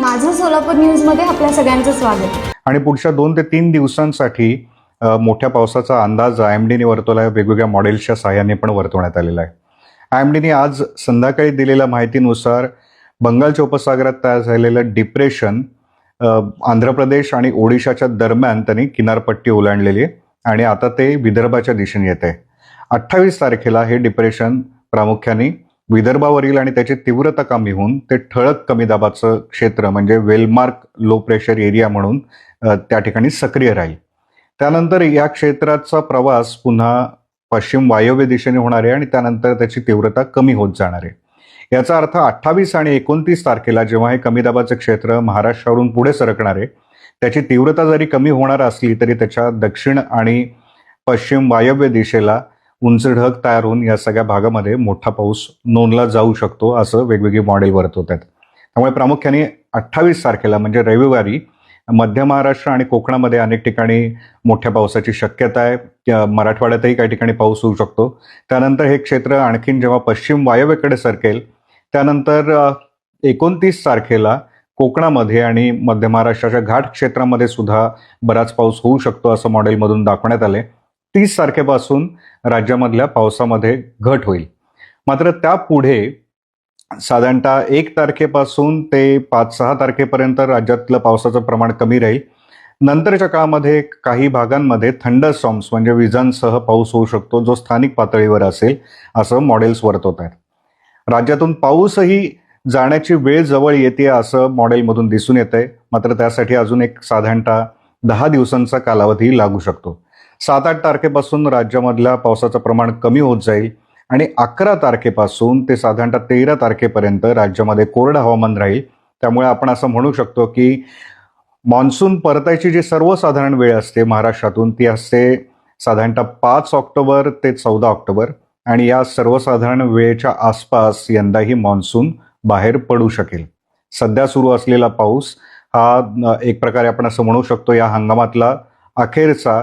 माझं सोलापूर न्यूजमध्ये आपल्या सगळ्यांचं स्वागत. आणि पुढच्या दोन ते तीन दिवसांसाठी मोठ्या पावसाचा अंदाज आय एम डीने वर्तवला आहे वेगवेगळ्या मॉडेल्सच्या सहाय्याने पण वर्तवण्यात आलेला आहे. आय एम डीने आज संध्याकाळी दिलेल्या माहितीनुसार बंगालच्या उपसागरात तयार झालेलं डिप्रेशन आंध्र प्रदेश आणि ओडिशाच्या दरम्यान त्यांनी किनारपट्टी ओलांडलेली आहे आणि आता ते विदर्भाच्या दिशेने येत आहे. अठ्ठावीस तारखेला हे डिप्रेशन प्रामुख्याने विदर्भावरील आणि त्याची तीव्रता कमी होऊन ते ठळक कमी दाबाचं क्षेत्र म्हणजे वेलमार्क लो प्रेशर एरिया म्हणून त्या ठिकाणी सक्रिय राहील. त्यानंतर या क्षेत्राचा प्रवास पुन्हा पश्चिम वायव्य दिशेने होणार आहे आणि त्यानंतर त्याची तीव्रता कमी होत जाणार आहे. याचा अर्थ अठ्ठावीस आणि एकोणतीस तारखेला जेव्हा हे कमी दाबाचं क्षेत्र महाराष्ट्रावरून पुढे सरकणार आहे त्याची तीव्रता जरी कमी होणार असली तरी त्याच्या दक्षिण आणि पश्चिम वायव्य दिशेला उंच ढग तयार होऊन या सगळ्या भागामध्ये मोठा पाऊस नोंदला जाऊ शकतो असं वेगवेगळी मॉडेल वर्तवत आहेत. त्यामुळे प्रामुख्याने अठ्ठावीस तारखेला म्हणजे रविवारी मध्य महाराष्ट्र आणि कोकणामध्ये अनेक ठिकाणी मोठ्या पावसाची शक्यता आहे. मराठवाड्यातही काही ठिकाणी पाऊस होऊ शकतो. त्यानंतर हे क्षेत्र आणखीन जेव्हा पश्चिम वायव्येकडे सरकेल त्यानंतर एकोणतीस तारखेला कोकणामध्ये आणि मध्य महाराष्ट्राच्या घाट क्षेत्रामध्ये सुद्धा बराच पाऊस होऊ शकतो असं मॉडेलमधून दाखवण्यात आले तीस तारखेपासून राज्यामधल्या पावसामध्ये घट होईल. मात्र त्यापुढे साधारणतः एक तारखेपासून ते पाच सहा तारखेपर्यंत राज्यातलं पावसाचं प्रमाण कमी राहील. नंतरच्या काळामध्ये काही भागांमध्ये थंड स्टॉम्स म्हणजे विजांसह पाऊस होऊ शकतो जो स्थानिक पातळीवर असेल असं मॉडेल्स वर्तवत आहेत. राज्यातून पाऊसही जाण्याची वेळ जवळ येते असं मॉडेलमधून दिसून येत आहे मात्र त्यासाठी अजून एक साधारणतः दहा दिवसांचा कालावधी लागू शकतो. सात आठ तारखेपासून राज्यामधल्या पावसाचं प्रमाण कमी होत जाईल आणि अकरा तारखेपासून ते साधारणतः तेरा तारखेपर्यंत राज्यामध्ये कोरडं हवामान राहील. त्यामुळे आपण असं म्हणू शकतो की मान्सून परतायची जी सर्वसाधारण वेळ असते महाराष्ट्रातून ती असते साधारणतः पाच ऑक्टोबर ते चौदा ऑक्टोबर आणि या सर्वसाधारण वेळेच्या आसपास यंदाही मान्सून बाहेर पडू शकेल. सध्या सुरू असलेला पाऊस हा एक प्रकारे आपण असं म्हणू शकतो या हंगामातला अखेरचा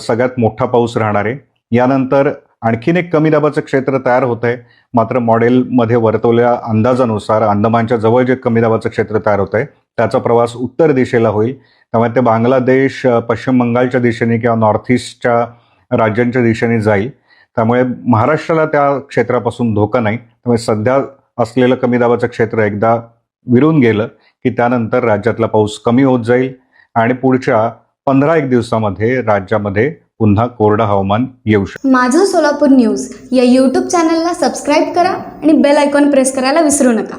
सगळ्यात मोठा पाऊस राहणार आहे. यानंतर आणखीन एक कमी दाबाचं क्षेत्र तयार होत आहे. मात्र मॉडेलमध्ये वर्तवलेल्या अंदाजानुसार अंदमानच्या जवळ जे कमी दाबाचं क्षेत्र तयार होत आहे त्याचा प्रवास उत्तर दिशेला होईल. त्यामुळे ते बांगलादेश पश्चिम बंगालच्या दिशेने किंवा नॉर्थ ईस्टच्या राज्यांच्या दिशेने जाईल. त्यामुळे महाराष्ट्राला त्या क्षेत्रापासून धोका नाही. त्यामुळे सध्या असलेलं कमी दाबाचं क्षेत्र एकदा विरून गेलं की त्यानंतर राज्यातला पाऊस कमी होत जाईल. आणि पुढच्या पंधरा एक दिवसामध्ये राज्यामध्ये पुन्हा कोरडं हवामान येऊ शकतं. माझं सोलापूर न्यूज या यूट्यूब चॅनलला सबस्क्राईब करा आणि बेल आयकॉन प्रेस करायला विसरू नका.